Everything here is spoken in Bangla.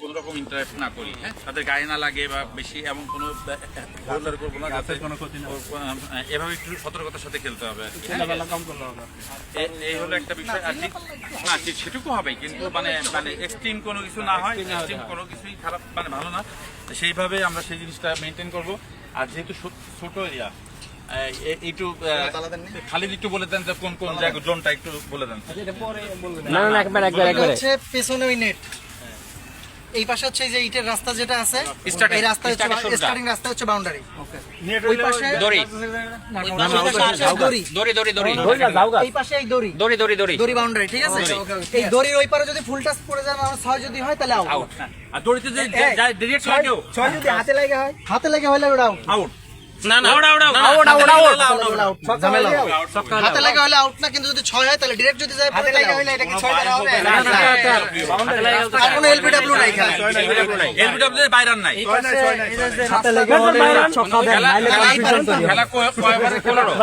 কোনো রকম ইন্টারাক্ট না করি হ্যাঁ? তাদের গায়ে না লাগে বা বেশি এমন কোনো করব না যাতে কোনো ক্ষতি না এভাবে একটু সতর্কতার সাথে খেলতে হবে। হ্যাঁ? এই হলো একটা বিষয়। আর না সেটুকু হবে কিন্তু মানে মানে এক্সট্রিম কোনো কিছু না হয় এক্সট্রিম কোনো কিছুই খারাপ মানে ভালো না। সেইভাবে আমরা সেই জিনিসটা মেনটেন করব। আর যেহেতু ছোট এরিয়া একটু খালিদ একটু বলে দেন যে কোন কোন জায়গা জোনটা একটু বলে দেন। এটা পরে বলবেন না না না, একবার একবার হচ্ছে পেছনে ওই নেট এই পাশে হচ্ছে যে ইটের রাস্তা যেটা আছে এই রাস্তা হচ্ছে স্টার্টিং রাস্তা হচ্ছে বাউন্ডারি ওই পাশে দড়ি। দড়ি। দড়ি দড়ি এই পাশে এই দড়ি। দড়ি দড়ি দড়ি। দড়ি বাউন্ডারি ঠিক আছে? এই দড়ির ওই পারে যদি ফুল টাচ পড়ে যায় মানে ছয় যদি হয় তাহলে আউট আর দড়িতে যদি ডিরেক্ট ডাইরেক্ট ছয় যদি হাতে লাগে হয় হাতে লাগে হয় লাগে আউট আউট না না। Out out out out out ঝামেলা। হাতে লাগে হলে আউট না কিন্তু যদি ছয় হয় তাহলে ডিরেক্ট যদি যায় হাতে লাগে হলে এটা কি ছয় দ্বারা হবে। না না আর কোনো এলবিডব্লিউ নাই খেলা এলবিডব্লিউ বাইরান নাই হাতে লাগে হলে খেলা খেলা কয়- কয়বারে খেলারও